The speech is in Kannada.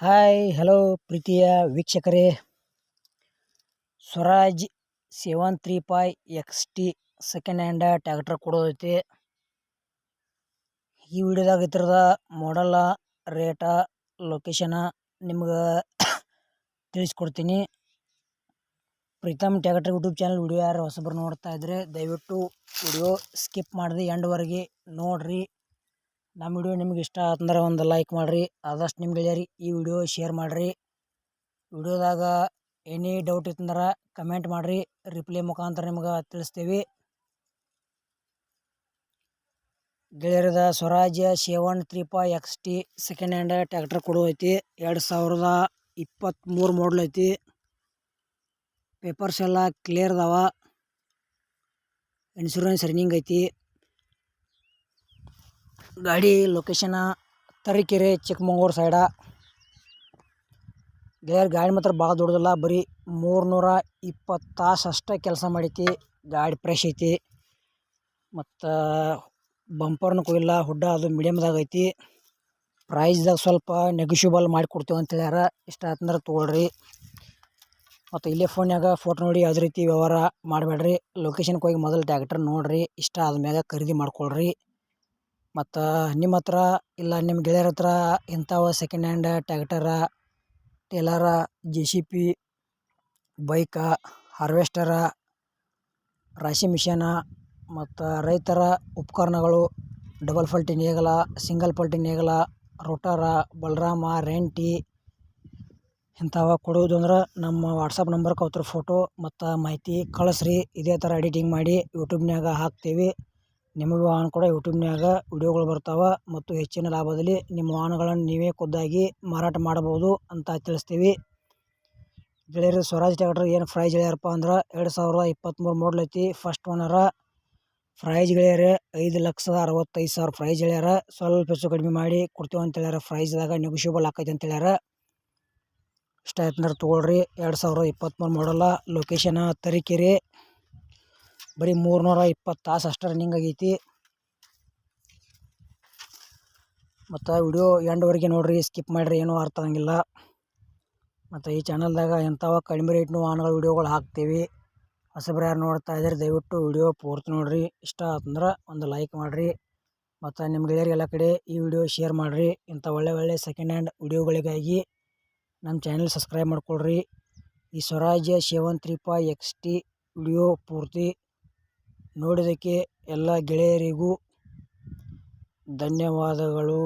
ಹಾಯ್, ಹಲೋ ಪ್ರೀತಿಯ ವೀಕ್ಷಕರೇ. Swaraj seven three five X T second hand tractor ಕೊಡೋದೈತಿ. ಈ ವಿಡಿಯೋದಾಗ ಇದ್ರದ ಮಾಡಲ್ಲ ರೇಟ ಲೊಕೇಶನ ನಿಮ್ಗೆ ತಿಳಿಸ್ಕೊಡ್ತೀನಿ. Pritam tractor YouTube channel video ಯಾರು ಹೊಸಬರು ನೋಡ್ತಾ ಇದ್ರೆ ದಯವಿಟ್ಟು ವಿಡಿಯೋ ಸ್ಕಿಪ್ ಮಾಡಿದೆ ಎಂಡ್ವರೆಗೆ ನೋಡಿರಿ. ನಮ್ಮ ವಿಡಿಯೋ ನಿಮ್ಗೆ ಇಷ್ಟ ಆತಂದ್ರೆ ಒಂದು ಲೈಕ್ ಮಾಡಿರಿ. ಆದಷ್ಟು ನಿಮ್ಮ ಗೆಳೆಯರಿ ಈ ವಿಡಿಯೋ ಶೇರ್ ಮಾಡಿರಿ. ವಿಡಿಯೋದಾಗ ಎನಿ ಡೌಟ್ ಇತ್ತಂದ್ರೆ ಕಮೆಂಟ್ ಮಾಡಿರಿ. ರಿಪ್ಲೈ ಮುಖಾಂತರ ನಿಮ್ಗೆ ತಿಳಿಸ್ತೀವಿ. ಗೆಳೆಯರದ Swaraj seven three five X T second hand tractor ಕೊಡೋ ಐತಿ. ಎರಡು ಸಾವಿರದ ಇಪ್ಪತ್ತ್ಮೂರು ಮಾಡಲ್ ಐತಿ. ಪೇಪರ್ಸ್ ಎಲ್ಲ ಕ್ಲಿಯರ್ ಅದಾವ. ಇನ್ಶೂರೆನ್ಸ್ ರನ್ನಿಂಗ್ ಐತಿ. ಗಾಡಿ ಲೊಕೇಶನ ತರೀಕೆರೆ, ಚಿಕ್ಕಮಂಗ್ಳೂರು ಸೈಡ ಗೆಳೆಯರ್ ಗಾಡಿ ಮಾತ್ರ ಭಾಳ ದೊಡ್ಡದಲ್ಲ, ಬರೀ ಮೂರ್ನೂರ ಇಪ್ಪತ್ತು ತಾಸು ಅಷ್ಟೇ ಕೆಲಸ ಮಾಡೈತಿ, ಗಾಡಿ ಫ್ರೆಶ್ ಐತಿ. ಮತ್ತು ಬಂಪರ್ನು ಕೊಯ್ಲ್ಲ ಹುಡ್ಡ ಅದು ಮೀಡಿಯಮ್ದಾಗ ಐತಿ. ಪ್ರೈಸ್ದಾಗ ಸ್ವಲ್ಪ ನೆಗೋಷಿಯಬಲ್ ಮಾಡಿ ಕೊಡ್ತೀವಿ ಅಂತ ಹೇಳ್ಯಾರ, ಇಷ್ಟ ಆಯ್ತಂದ್ರೆ ತೊಗೊಳ್ರಿ. ಮತ್ತು ಇಲ್ಲೇ ಫೋನ್ಯಾಗ ಫೋಟೋ ನೋಡಿ ಯಾವುದೇ ರೀತಿ ವ್ಯವಹಾರ ಮಾಡಬೇಡ್ರಿ. ಲೊಕೇಶನ್ಗೆ ಹೋಗಿ ಮೊದಲು ಟ್ಯಾಕ್ಟ್ರ್ ನೋಡಿರಿ, ಇಷ್ಟ ಆದ್ಮ್ಯಾಗ ಖರೀದಿ ಮಾಡ್ಕೊಳ್ರಿ. ಮತ್ತು ನಿಮ್ಮ ಹತ್ರ ಇಲ್ಲ ನಿಮ್ಮ ಗೆಳೆಯರ ಹತ್ರ ಇಂಥವು second hand tractor trailer J C B bike harvester ರಾಶಿ ಮಿಷನ ಮತ್ತು ರೈತರ ಉಪಕರಣಗಳು ಡಬಲ್ ಫಲ್ಟಿ ನೇಗಲ ಸಿಂಗಲ್ ಫಲ್ಟಿ ನೇಗಲ ರೋಟರ ಬಲರಾಮ, ರೆಂಟಿ ಇಂಥವ ಕೊಡುವುದು ಅಂದ್ರೆ ನಮ್ಮ ವಾಟ್ಸಪ್ ನಂಬರ್ಗೆ ಅವ್ರ ಫೋಟೋ ಮತ್ತು ಮಾಹಿತಿ ಕಳಿಸ್ರಿ. ಇದೇ ಥರ ಎಡಿಟಿಂಗ್ ಮಾಡಿ ಯೂಟ್ಯೂಬ್ನ್ಯಾಗ ಹಾಕ್ತೀವಿ. ನಿಮಗೆ ವಾಹನ ಕೂಡ ಯೂಟ್ಯೂಬ್ನ್ಯಾಗ ವಿಡಿಯೋಗಳು ಬರ್ತಾವೆ ಮತ್ತು ಹೆಚ್ಚಿನ ಲಾಭದಲ್ಲಿ ನಿಮ್ಮ ವಾಹನಗಳನ್ನು ನೀವೇ ಖುದ್ದಾಗಿ ಮಾರಾಟ ಮಾಡಬಹುದು ಅಂತ ತಿಳಿಸ್ತೀವಿ. ಗೆಳೆಯರು, ಸ್ವರಾಜ್ ಟ್ಯಾಕ್ಟರ್ ಏನು ಪ್ರೈಜ್ ಹೇಳ್ಯಾರಪ್ಪ ಅಂದ್ರೆ ಎರಡು ಸಾವಿರದ ಇಪ್ಪತ್ತ್ಮೂರು ಮಾಡಲ್ ಐತಿ. ಫಸ್ಟ್ ಓನರ ಪ್ರೈಸ್ ಗೆಳೆಯರೆ, ಐದು ಲಕ್ಷದ ಅರವತ್ತೈದು ಸಾವಿರ ಪ್ರೈಜ್ ಹೇಳ್ಯಾರ. ಸ್ವಲ್ಪ ಹೆಚ್ಚು ಕಡಿಮೆ ಮಾಡಿ ಕೊಡ್ತೀವಿ ಅಂತ ಹೇಳ್ಯಾರ. ಪ್ರೈಸ್ದಾಗ ನೆಗೋಷಿಯಬಲ್ ಆಕೈತಿ ಅಂತ ಹೇಳ್ಯಾರ. ಇಷ್ಟ ಆಯ್ತು ಅಂದ್ರೆ ತೊಗೊಳ್ರಿ. ಎರಡು ಸಾವಿರದ ಇಪ್ಪತ್ತ್ಮೂರು ಮಾಡಲ್ಲ ಲೊಕೇಶನ ತರೀಕೆರೆ. ಬರೀ ಮೂರ್ನೂರ ಇಪ್ಪತ್ತು ತಾಸು ಅಷ್ಟು ರನ್ನಿಂಗ್ ಆಗೈತಿ. ಮತ್ತು ವಿಡಿಯೋ ಎಂಡ್ವರೆಗೆ ನೋಡಿರಿ ಸ್ಕಿಪ್ ಮಾಡಿರಿ, ಏನೂ ಅರ್ಥ ಆಗಂಗಿಲ್ಲ. ಮತ್ತು ಈ ಚಾನಲ್ದಾಗ ಎಂಥವ ಕಡಿಮೆ ರೇಟ್ನು ವಾಹನಗಳ ವಿಡಿಯೋಗಳು ಹಾಕ್ತೀವಿ. ಹೊಸಬ್ರು ಯಾರು ನೋಡ್ತಾ ಇದ್ದಾರೆ ದಯವಿಟ್ಟು ವಿಡಿಯೋ ಪೂರ್ತಿ ನೋಡಿರಿ. ಇಷ್ಟ ಆತಂದ್ರೆ ಒಂದು ಲೈಕ್ ಮಾಡಿರಿ. ಮತ್ತು ನಿಮ್ಮ ಗೆಳೆಯರಿಗೆಲ್ಲ ಕಡೆ ಈ ವಿಡಿಯೋ ಶೇರ್ ಮಾಡಿರಿ. ಇಂಥ ಒಳ್ಳೆ ಒಳ್ಳೆ ಸೆಕೆಂಡ್ ಹ್ಯಾಂಡ್ ವಿಡಿಯೋಗಳಿಗಾಗಿ ನಮ್ಮ ಚಾನಲ್ ಸಬ್ಸ್ಕ್ರೈಬ್ ಮಾಡ್ಕೊಳ್ರಿ. ಈ Swaraj seven three X T video ಪೂರ್ತಿ ನೋಡಿದ್ದಕ್ಕೆ ಎಲ್ಲ ಗೆಳೆಯರಿಗೂ ಧನ್ಯವಾದಗಳು.